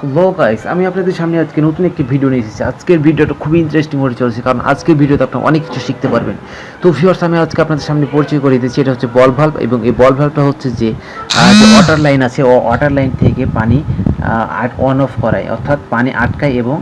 Hello guys আমি আপনাদের সামনে আজকে নতুন একটি ভিডিও নিয়ে এসেছি। আজকের ভিডিওটা খুবই ইন্টারেস্টিং হতে চলেছে, কারণ আজকের ভিডিওতে আপনারা অনেক কিছু শিখতে পারবেন। তো ভিউয়ার্স আমি আজকে আপনাদের সামনে পরিচয় করে দিচ্ছি, এটা হচ্ছে বল ভাল্ব এবং এই বল ভাল্বটা হচ্ছে যে ওয়াটার লাইন আছে, ও ওয়াটার লাইন থেকে পানি অন অফ করায়। অর্থাৎ পানি আটকায় এবং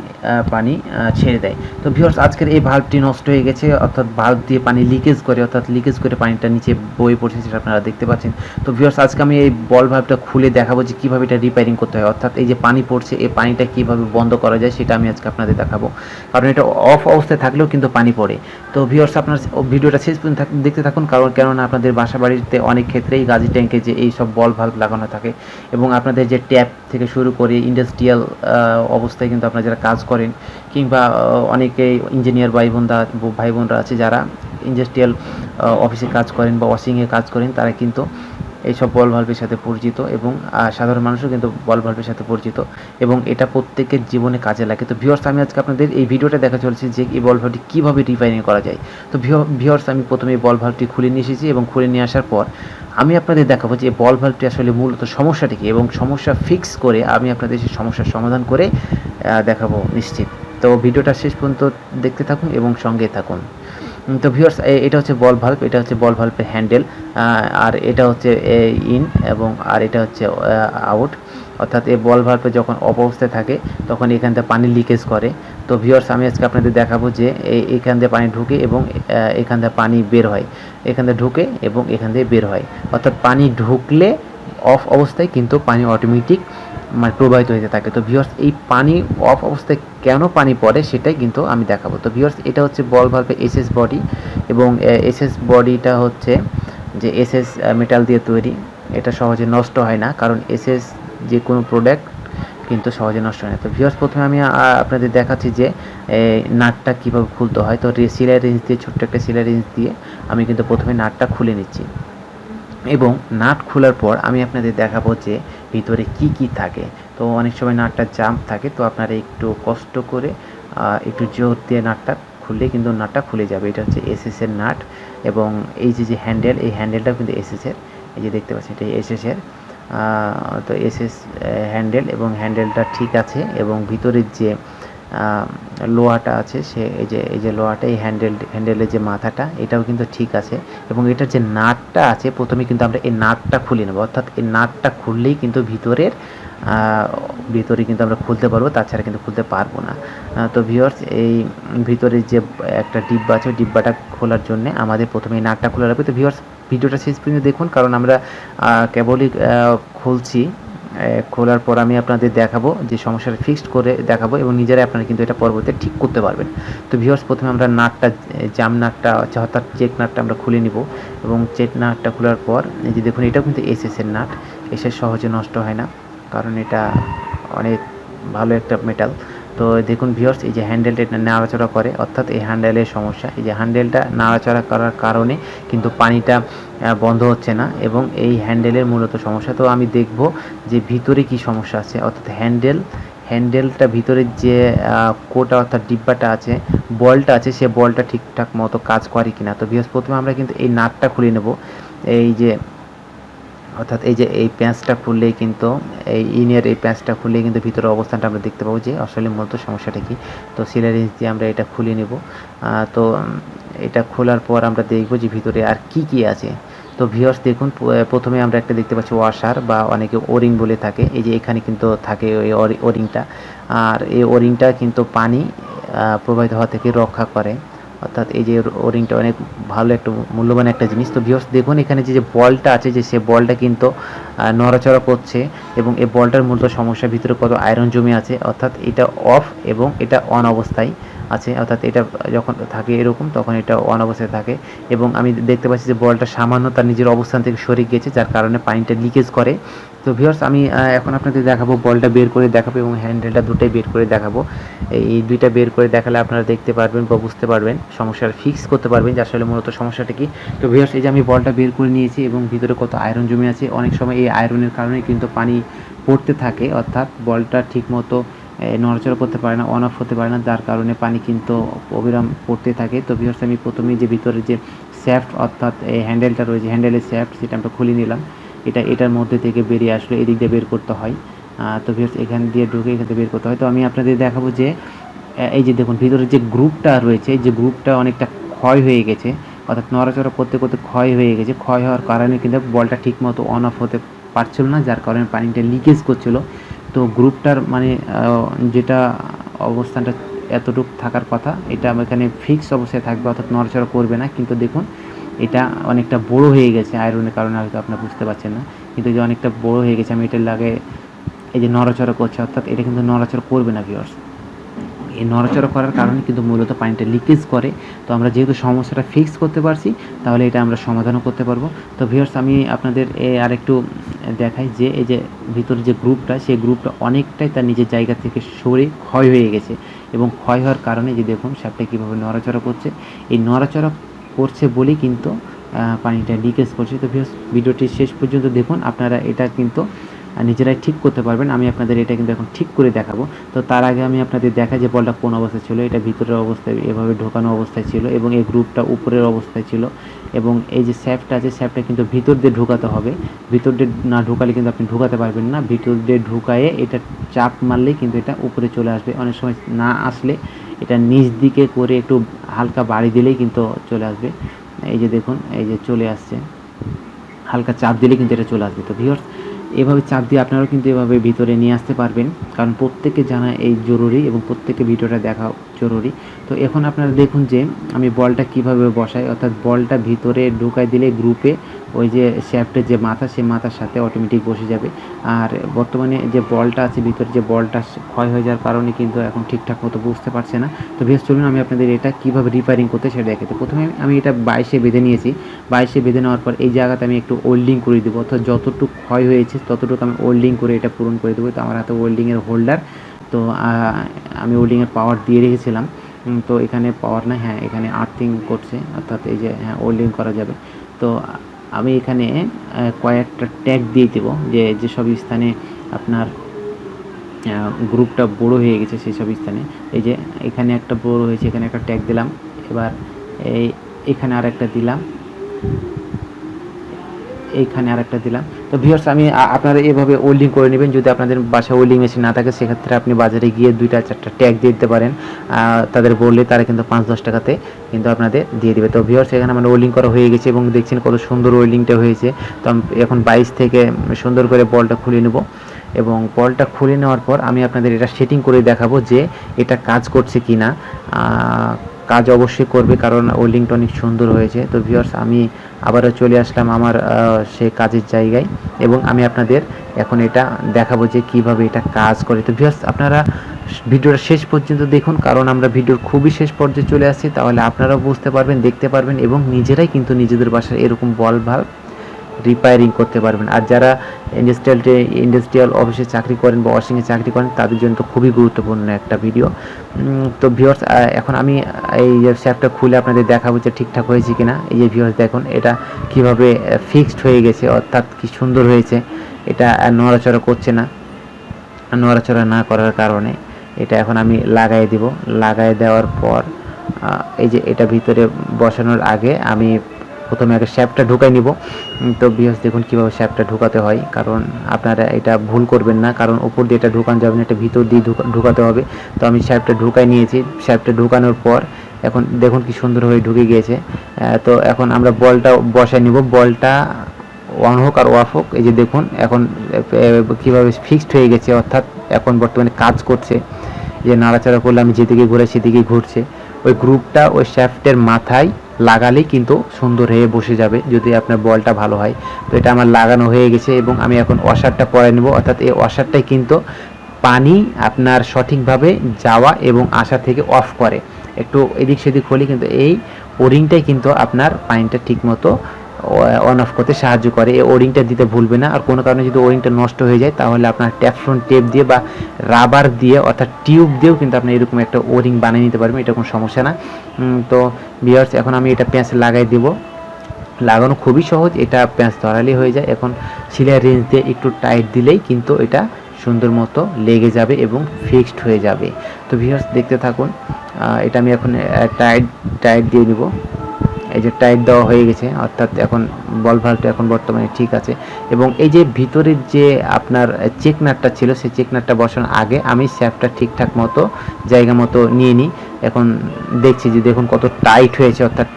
পানি ছেড়ে দেয়। তো ভিউয়ার্স আজকের এই ভাল্বটি নষ্ট হয়ে গেছে, অর্থাৎ ভাল্ব দিয়ে পানি লিকেজ করে, অর্থাৎ লিকেজ করে পানিটা নিচে বয়ে পড়ছে সেটা আপনারা দেখতে পাচ্ছেন। তো ভিউয়ার্স আজকে আমি এই বল ভাল্বটা খুলে দেখাবো যে কীভাবে এটা রিপেয়ারিং করতে হয়। অর্থাৎ এই যে পানি পড়ছে, এই পানিটা কীভাবে বন্ধ করা যায়, সেটা আমি আজকে আপনাদের দেখাবো। কারণ এটা অফ অবস্থায় থাকলেও কিন্তু পানি পড়ে। তো ভিউয়ার্স আপনার ভিডিওটা শেষ পর্যন্ত দেখতে থাকুন, কারণ কেননা আপনাদের বাসা বাড়িতে অনেক ক্ষেত্রেই গাজি ট্যাঙ্কে যে এই সব বল ভাল্ব লাগানো থাকে এবং আপনাদের যে ট্যাপ থেকে শুরু করে ইন্ডাস্ট্রিয়াল অবস্থায় কিন্তু আপনারা যারা কাজ করেন কিংবা অনেকেই ইঞ্জিনিয়ার ভাই বোনরা ভাই বোনরা আছে যারা ইন্ডাস্ট্রিয়াল অফিসে কাজ করেন বা ওয়াশিংয়ে কাজ করেন, তারা কিন্তু এইসব বল ভাল্বের সাথে পরিচিত এবং সাধারণ মানুষও কিন্তু বল ভাল্বের সাথে পরিচিত এবং এটা প্রত্যেকের জীবনে কাজে লাগে। তো ভিওর্স আমি আজকে আপনাদের এই ভিডিওটা দেখা চলছে যে এই বল ভাল্বটি কীভাবে রিফাইনিং করা যায়। তো ভিওর্স আমি প্রথমে এই বল ভাল্বটি খুলে নিয়ে এসেছি এবং খুলে নিয়ে আসার পর আমি আপনাদের দেখাবো যে বল ভাল্বটি আসলে মূলত সমস্যাটি কী এবং সমস্যা ফিক্স করে আমি আপনাদের সেই সমস্যার সমাধান করে দেখাবো নিশ্চিত। তো ভিডিওটা শেষ পর্যন্ত দেখতে থাকুন এবং সঙ্গে থাকুন। তো ভিউয়ার্স এটা হচ্ছে বল ভাল্ব এটা হচ্ছে বল ভাল্বের হ্যান্ডেল আর এটা হচ্ছে ইন এবং আর এটা হচ্ছে আউট অর্থাৎ এই বল ভাল্বে যখন অফ অবস্থায় থাকে, তখন এখান থেকে পানি লিকেজ করে। তো ভিউয়ার্স আমি আজকে আপনাদের দেখাবো যে এই- এখান দিয়ে পানি ঢুকে এবং এখান থেকে পানি বের হয়। এখান থেকে ঢুকে এবং এখান থেকে বের হয়। অর্থাৎ পানি ঢুকলে অফ অবস্থায়, কিন্তু পানি অটোমেটিক মানে প্রবাহিত হতে থাকে। তো ভিউয়ার্স এই পানি অফ অবস্থায় কেন পানি পড়ে সেটাই কিন্তু আমি দেখাবো। তো ভিউয়ার্স এটা হচ্ছে বল ভাল্বের এসএস বডি এবং এসএস বডিটা হচ্ছে যে এসএস মেটাল দিয়ে তৈরি। এটা সহজে নষ্ট হয় না কারণ এসএস যে কোনো প্রোডাক্ট কিন্তু সহজে নষ্ট হয় না। তো ভিউয়ার্স প্রথমে আমি আপনাদের দেখাচ্ছি যে নাটটা কীভাবে খুলতে হয়। তো সিলাই রেঞ্জ দিয়ে, ছোট্ট একটা সিলাই রেঞ্জ দিয়ে আমি কিন্তু প্রথমে নাটটা খুলে নিচ্ছি। এবং নাট খোলার পর আমি আপনাদের দেখাবো যে ভিতরে কি কি থাকে? তো অনেক সময় নাটটা জাম্প থাকে, তো আপনারা একটু কষ্ট করে একটু জোর দিয়ে নাটটা খুললে কিন্তু নাটটা খুলে যাবে। এটা হচ্ছে এসএসের নাট এবং এই যে যে হ্যান্ডেল এই হ্যান্ডেলটাও কিন্তু এসএসের এই যে দেখতে পাচ্ছেন, এটা এসএসের তো এসএস হ্যান্ডেল এবং হ্যান্ডেলটা ঠিক আছে এবং ভিতরের যে লোহাটা আছে, সে এই যে এই যে লোহাটা এই হ্যান্ডেল হ্যান্ডেলের যে মাথাটা, এটাও কিন্তু ঠিক আছে। এবং এটার যে নাটটা আছে, প্রথমে কিন্তু আমরা এই নাটটা খুলে নেব। অর্থাৎ এই নাটটা খুললেই কিন্তু ভিতরের ভিতরে কিন্তু আমরা খুলতে পারব, তাছাড়া কিন্তু খুলতে পারব না। তো ভিউয়ার্স এই ভিতরে যে একটা ডিব্বা আছে, ওই ডিব্বাটা খোলার জন্য আমাদের প্রথমে এই নাটটা খোলা লাগবে। তো ভিওর্স ভিডিওটা শেষ পর্যন্ত দেখুন, কারণ আমরা কেবলই খুলছি। খোলার পর আমি আপনাদের দেখাবো যে সমস্যাটা ফিক্সড করে দেখাবো এবং নিজেরাই আপনারা কিন্তু এটা পরবর্তীতে ঠিক করতে পারবেন। তো ভিউয়ার্স প্রথমে আমরা নাটটা জাম নাটটা হচ্ছে অর্থাৎ চেক নাটটা আমরা খুলে নিব এবং চেক নাটটা খোলার পর, এই যে দেখুন, এটাও কিন্তু এসএসের নাট এসে সহজে নষ্ট হয় না, কারণ এটা অনেক ভালো একটা মেটাল তো দেখুন ভিউয়ার্স এই যে হ্যান্ডেলটা এটা নাড়াচড়া করে, অর্থাৎ এই হ্যান্ডেলের সমস্যা। এই যে হ্যান্ডেলটা নাড়াচড়া করার কারণে কিন্তু পানিটা বন্ধ হচ্ছে না এবং এই হ্যান্ডেলের মূলত সমস্যা। তো আমি দেখব যে ভিতরে কি সমস্যা আছে। অর্থাৎ হ্যান্ডেল হ্যান্ডেলটা ভিতরের যে কোটা অর্থাৎ ডিব্বাটা আছে, বলটা আছে, সে বলটা ঠিকঠাক মতো কাজ করে কিনা। তো প্রথমে আমরা কিন্তু এই নাটটা খুলে নেব। এই যে অর্থাৎ এই যে এই প্যাঁচটা খুললেই কিন্তু, এই ইনের এই প্যাঁচটা খুললেই কিন্তু ভিতরের অবস্থানটা আমরা দেখতে পাবো যে আসলে মূলত সমস্যাটা কি। তো সিলাই রেঞ্জ দিয়ে আমরা এটা খুলে নেব। তো এটা খোলার পর আমরা দেখব যে ভিতরে আর কি কি আছে। তো ভিউয়ার্স দেখুন প্রথমে আমরা একটা দেখতে পাচ্ছি ওয়াশার বা অনেকে ওরিং বলে থাকে। এই যে এখানে কিন্তু থাকে ওই ওরিংটা। আর এই ওরিংটা কিন্তু পানি প্রবাহিত হওয়া থেকে রক্ষা করে। অর্থাৎ এই যে ওরিংটা অনেক ভালো একটা মূল্যবান একটা জিনিস। তো ভিউয়ার্স দেখুন এখানে যে যে বলটা আছে যে, সে বলটা কিন্তু নড়াচড়া করছে এবং এই বলটার মূলত সমস্যার ভিতরে কত আয়রন জমে আছে। অর্থাৎ এটা অফ এবং এটা অন অবস্থায় আছে। অর্থাৎ এটা যখন থাকে এরকম, তখন এটা অন অবস্থায় থাকে এবং আমি দেখতে পাচ্ছি যে, বলটা সামান্য তার নিজের অবস্থান থেকে সরে গিয়েছে, যার কারণে পানিটা লিকেজ করে। তো ভিউয়ার্স আমি এখন আপনাদের দেখাবো, বলটা বের করে দেখাবো এবং হ্যান্ডেলটা দুটোই বের করে দেখাবো। এই দুইটা বের করে দেখালে আপনারা দেখতে পারবেন বা বুঝতে পারবেন সমস্যার ফিক্স করতে পারবেন যে আসলে মূলত সমস্যাটা কি। তো ভিউয়ার্স এই যে আমি বলটা বের করে নিয়েছি এবং ভিতরে কত আয়রন জমে আছে, অনেক সময় এই আয়রনের কারণে কিন্তু পানি পড়তে থাকে, অর্থাৎ বলটা ঠিকমতো নড়াচড়া করতে পারে না অন অফ হতে পারে না, যার কারণে পানি কিন্তু অবিরাম পড়তে থাকে। তো ভিউয়ার্স আমি প্রথমেই যে ভিতরে যে স্যাফট অর্থাৎ এই হ্যান্ডেলটা রয়েছে হ্যান্ডেলের স্যাফট সেটা আমরা খুলে নিলাম। এটা, এটার মধ্যে থেকে বেরিয়ে আসলে এদিক দিয়ে বের করতে হয়। তো ভিউয়ার্স এখান দিয়ে ঢুকে এখান থেকে বের করতে হয়। তো আমি আপনাদের দেখাবো যে এই যে দেখুন, ভিতরে যে গ্রুপটা রয়েছে, এই যে গ্রুপটা অনেকটা ক্ষয় হয়ে গেছে, অর্থাৎ নড়াচড়া করতে করতে ক্ষয় হয়ে গেছে। ক্ষয় হওয়ার কারণে কিন্তু বলটা ঠিক মতো অন অফ হতে পারছিল না, যার কারণে পানিটা লিকেজ করছিল। তো গ্রুপটার মানে যেটা অবস্থানটা এতটুকু থাকার কথা, এটা এখানে ফিক্স অবস্থায় থাকবে, অর্থাৎ নড়াচড়া করবে না। কিন্তু দেখুন এটা অনেকটা বড় হয়ে গেছে আয়রনের কারণে, হয়তো আপনারা বুঝতে পারছেন না। কিন্তু যে অনেকটা বড় হয়ে গেছে, আমি এটার লাগে এই যে নড়াচড়া করছে, অর্থাৎ এটা কিন্তু নড়াচড়া করবে না ভিউয়ার্স এই নড়াচড়া করার কারণে কিন্তু মূলত পানিটা লিকেজ করে। তো আমরা যেহেতু সমস্যাটা ফিক্স করতে পারছি, তাহলে এটা আমরা সমাধানও করতে পারব। তো ভিউয়ার্স আমি আপনাদের এ আরেকটু দেখাই যে, এই যে ভিতরে যে গ্রুপটা সেই গ্রুপটা অনেকটাই তার নিজের জায়গা থেকে সরে ক্ষয় হয়ে গেছে। এবং ক্ষয় হওয়ার কারণে যে দেখুন, সাপটা কীভাবে নড়াচড়া করছে। এই নড়াচড়া করছে বলেই কিন্তু পানিটা লিকেজ করছে। তো ভিডিওটি শেষ পর্যন্ত দেখুন, আপনারা এটা কিন্তু নিজেরাই ঠিক করতে পারবেন। আমি আপনাদের এটা কিন্তু এখন ঠিক করে দেখাবো। তো তার আগে আমি আপনাদের দেখা যে বলটা কোন অবস্থায় ছিল, এটা ভিতরের অবস্থায়, এভাবে ঢোকানো অবস্থায় ছিল এবং এই গ্রুপটা উপরের অবস্থায় ছিল এবং এই যে স্যাপটা আছে, স্যাপটা কিন্তু ভিতর দিয়ে ঢোকাতে হবে। ভিতর দিয়ে না ঢোকালে কিন্তু আপনি ঢোকাতে পারবেন না। ভিতর দিয়ে ঢুকায়ে এটা চাপ মারলেই কিন্তু এটা উপরে চলে আসবে। অনেক সময় না আসলে এটা নিচ দিকে করে একটু হালকা বাড়ি দিলেই কিন্তু চলে আসবে। এই যে দেখুন, এই যে চলে আসছে। হালকা চাপ দিলে কিন্তু এটা চলে আসবে। তো ভিউয়ার্স এভাবে চাপ দিয়ে আপনারাও কিন্তু এভাবে ভিতরে নিয়ে আসতে পারবেন। কারণ প্রত্যেকে জানা এই জরুরি এবং প্রত্যেকে ভিডিওটা দেখা জরুরি। তো এখন আপনারা দেখুন যে আমি বলটা কীভাবে বসাই, অর্থাৎ বলটা ভিতরে ঢুকাই দিলে গ্রুপে ওই যে শ্যাফটের যে মাথা সেই মাথার সাথে অটোমেটিক বসে যাবে। আর বর্তমানে যে বলটা আছে, ভিতরে যে বলটা ক্ষয় হয়ে যাওয়ার কারণে কিন্তু এখন ঠিকঠাক মতো বুঝতে পারছে না। তো বেশ, চলুন আমি আপনাদের এটা কীভাবে রিপেয়ারিং করতে সেটা দেখাতে প্রথমে আমি এটা বাইশে বেঁধে নিয়েছি। বাইশে বেঁধে নেওয়ার পর এই জায়গাতে আমি একটু ওল্ডিং করে দেবো। অর্থাৎ যতটুকু ক্ষয় হয়েছে, ততটুকু আমি ওল্ডিং করে এটা পূরণ করে দেবো। তো আমার হাতে ওল্ডিংয়ের হোল্ডার তো আমি ওল্ডিংয়ের পাওয়ার দিয়ে রেখেছিলাম। তো এখানে পাওয়ার না হ্যাঁ এখানে আর্থিং করছে, অর্থাৎ এই যে হ্যাঁ ওল্ডিং করা যাবে। তো, আমি এখানে কয়েকটা ট্যাগ দিয়ে দেবো, যে, যেসব স্থানে আপনার গ্রুপটা বড় হয়ে গেছে সেই সব স্থানে। এই যে, এখানে একটা বড় হয়েছে, এখানে একটা ট্যাগ দিলাম। এবার, এই, এখানে আর একটা দিলাম। এইখানে আর একটা দিলাম। তো ভিউয়ার্স আমি আপনারা এভাবে ওল্ডিং করে নেবেন। যদি আপনাদের বাসায় ওল্ডিং মেশিন না থাকে, সেক্ষেত্রে আপনি বাজারে গিয়ে দুইটা, চারটা ট্যাগ দিয়ে দিতে পারেন। তাদের বললে তারা কিন্তু পাঁচ, দশ টাকাতে কিন্তু আপনাদের দিয়ে দিবে। তো ভিউয়ার্স এখানে আমার ওল্ডিং করা হয়ে গেছে এবং দেখছেন কত সুন্দর ওল্ডিংটা হয়েছে। তো আমি, এখন বাইশ থেকে সুন্দর করে বলটা খুলে নেব এবং বলটা খুলে নেওয়ার পর আমি আপনাদের এটা সেটিং করে দেখাবো যে এটা কাজ করছে কি না কাজ অবশ্যই করবে, কারণ ওল্ডিংটা অনেক সুন্দর হয়েছে। তো ভিউয়ার্স আমি আবারও চলে আসলাম আমার সে কাজের জায়গায় এবং আমি আপনাদের এখন এটা দেখাবো যে কীভাবে এটা কাজ করে। তো ভিউয়ার্স আপনারা ভিডিওটা শেষ পর্যন্ত দেখুন, কারণ আমরা ভিডিওর খুবই শেষ পর্যায়ে চলে আসছি। তাহলে আপনারাও বুঝতে পারবেন, দেখতে পারবেন এবং নিজেরাই কিন্তু নিজেদের বাসায় এরকম বল ভাল্ব রিপেয়ারিং করতে পারবেন। আর যারা ইন্ডাস্ট্রিয়াল ইন্ডাস্ট্রিয়াল অফিসে চাকরি করেন বা ওয়াশিংয়ে চাকরি করেন, তাদের জন্য তো খুবই গুরুত্বপূর্ণ একটা ভিডিও তো ভিউয়ার্স এখন আমি এই স্যাপটা খুলে আপনাদের দেখাবো যে ঠিকঠাক হয়েছে কিনা। এই যে ভিউয়ার্স দেখুন, এটা কীভাবে ফিক্সড হয়ে গেছে, অর্থাৎ কি সুন্দর হয়েছে, এটা নড়াচড়া করছে না। নড়াচড়া না করার কারণে এটা এখন আমি লাগাই দিব। লাগাই দেওয়ার পর এই যে এটা ভিতরে বসানোর আগে আমি প্রথমে আগে শ্যাপটা ঢুকাই নিব। তো বিহস দেখুন কীভাবে শ্যাপটা ঢুকাতে হয়। কারণ আপনারা এটা ভুল করবেন না, কারণ উপর দিয়ে এটা ঢুকানো যাবে না, এটা ভিতর দিয়ে ঢুকা- ঢুকাতে হবে। তো আমি শ্যাপটা ঢুকাই নিয়েছি। শ্যাপটা ঢুকানোর পর এখন দেখুন কি সুন্দর হয়ে ঢুকে গিয়েছে। তো এখন আমরা বলটা বসাই নিব। বলটা অন হোক আর অফ হোক, এই যে দেখুন, এখন কীভাবে ফিক্সড হয়ে গেছে, অর্থাৎ এখন বর্তমানে কাজ করছে। যে নাড়াচাড়া করলে আমি যেদিকে ঘুরে সেদিকেই ঘুরছে। ওই গ্রুপটা ওই শ্যাফটের মাথায় লাগালেই কিন্তু সুন্দর হয়ে বসে যাবে যদি আপনার বলটা ভালো হয়। তো এটা আমার লাগানো হয়ে গেছে এবং আমি এখন ওয়াশারটা পরে নেব। অর্থাৎ এই ওয়াশারটাই কিন্তু পানি আপনার সঠিকভাবে যাওয়া এবং আসা থেকে অফ করে। একটু এদিক সেদিক হলে কিন্তু এই ওরিংটাই কিন্তু আপনার পানিটা ঠিকমতো অন অফ করতে সাহায্য করে। এই ওরিংটা দিতে ভুলবে না। আর কোনো কারণে যদি ওরিংটা নষ্ট হয়ে যায়, তাহলে আপনার ট্যাফলন টেপ দিয়ে বা রাবার দিয়ে, অর্থাৎ টিউব দিয়েও কিন্তু আপনি এরকম একটা ওরিং বানিয়ে নিতে পারবেন। এটা কোনো সমস্যা না। তো বিয়ার্স এখন আমি এটা প্যাঁচ লাগাই দেবো। লাগানো খুবই সহজ। এটা প্যাঁচ ধরালি হয়ে যায়। এখন সিলাই রেঞ্জ দিয়ে একটু টাইট দিলেই কিন্তু এটা সুন্দর মতো লেগে যাবে এবং ফিক্সড হয়ে যাবে। তো ভিউয়ার্স দেখতে থাকুন। এটা আমি এখন টাইট টাইট দিয়ে নিব এই যে টাইট দেওয়া হয়ে গেছে, অর্থাৎ এখন বল ভাল্বটা এখন বর্তমানে ঠিক আছে। এবং এই যে ভিতরের যে আপনার চেক নাটটা ছিল, সেই চেক নাটটা বসানোর আগে আমি স্যাপটা ঠিকঠাক মতো, জায়গা মতো নিয়ে নিই। এখন দেখছি যে দেখুন কত টাইট হয়েছে, অর্থাৎ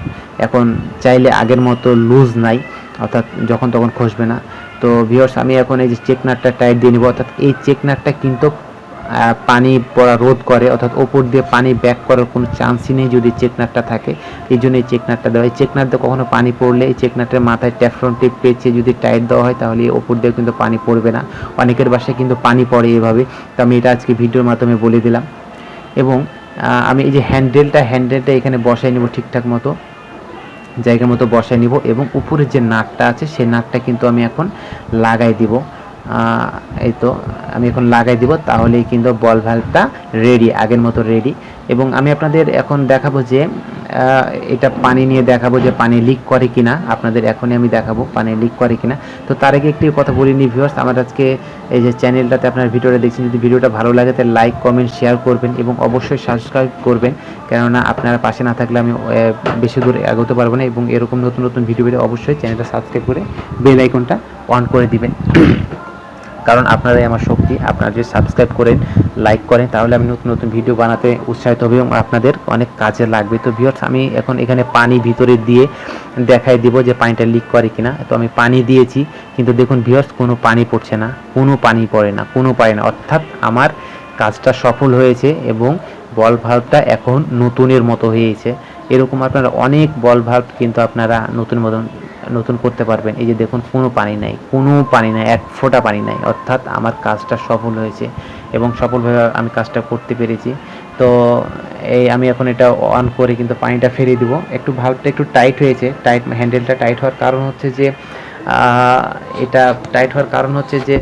এখন চাইলে আগের মতো লুজ নাই, অর্থাৎ যখন তখন খসবে না। তো ভিওর্স আমি এখন এই যে চেক নাটটা টাইট দিয়ে নিব, অর্থাৎ এই চেক নাটটা কিন্তু পানি পড়া রোধ করে, অর্থাৎ ওপর দিয়ে পানি ব্যাক করার কোনো চান্সই নেই যদি চেক নাটটা থাকে। এই জন্য এই চেক নাটটা দেওয়া হয়। চেক নাট দিয়ে কখনো পানি পড়লে এই চেক নাটের মাথায় ট্যাফরন টেপ পেঁচিয়ে যদি টাইট দেওয়া হয়, তাহলে ওপর দিয়ে কিন্তু পানি পড়বে না। অনেকের বাসায় কিন্তু পানি পড়ে এভাবে তো আমি এটা আজকে ভিডিওর মাধ্যমে বলে দিলাম। এবং আমি এই যে হ্যান্ডেলটা হ্যান্ডেলটা এখানে বসাই নেব ঠিকঠাক মতো। জায়গা মতো বসায় নিব। এবং উপরের যে নাটটা আছে, সেই নাটটা কিন্তু আমি এখন লাগাই দিব। এই তো আমি এখন লাগাই দিব, তাহলেই কিন্তু বল ভ্যালভটা রেডি আগের মতো রেডি এবং আমি আপনাদের এখন দেখাবো যে এটা পানি নিয়ে দেখাবো যে পানি লিক করে কিনা। আপনাদের এখনই আমি দেখাবো পানি লিক করে কিনা। তো তার আগে একটি কথা বলি নি ভিউয়ার্স আমার আজকে এই যে চ্যানেলটাতে আপনার ভিডিওটা দেখছেন, যদি ভিডিওটা ভালো লাগে, তাহলে লাইক কমেন্ট শেয়ার করবেন এবং অবশ্যই সাবস্ক্রাইব করবেন। কেননা আপনারা পাশে না থাকলে আমি বেশি দূর এগোতে পারব না এবং এরকম নতুন নতুন ভিডিও পেলে অবশ্যই চ্যানেলটা সাবস্ক্রাইব করে বেল আইকনটা অন করে দিবেন। কারণ আপনারাই আমার শক্তি। আপনারা যদি সাবস্ক্রাইব করেন লাইক করেন, তাহলে আমি নতুন নতুন ভিডিও বানাতে উৎসাহিত হবে এবং আপনাদের অনেক কাজে লাগবে। তো ভিউয়ার্স আমি এখন এখানে পানি ভিতরে দিয়ে দেখাই দিব যে পানিটা লিক করে কিনা। তো আমি পানি দিয়েছি, কিন্তু দেখুন ভিউয়ার্স কোনো পানি পড়ছে না, কোনো পানি পড়ে না, কোনো পায় না। অর্থাৎ আমার কাজটা সফল হয়েছে এবং বল ভাল্বটা এখন নতুনের মতো হয়েছে। এরকম আপনারা অনেক বল ভাল্ব কিন্তু আপনারা নতুন মতন নতুন করতে পারবেন। এই যে দেখুন, কোনো পানি নাই, কোনো পানি নাই, এক ফোঁটা পানি নাই। অর্থাৎ আমার কাজটা সফল হয়েছে এবং সফলভাবে আমি কাজটা করতে পেরেছি। তো এই আমি এখন এটা অন করে কিন্তু পানিটা ফেরিয়ে দিব। একটু ভালোটা একটু টাইট হয়েছে টাইট হ্যান্ডেলটা টাইট হওয়ার কারণ হচ্ছে যে এটা টাইট হওয়ার কারণ হচ্ছে যে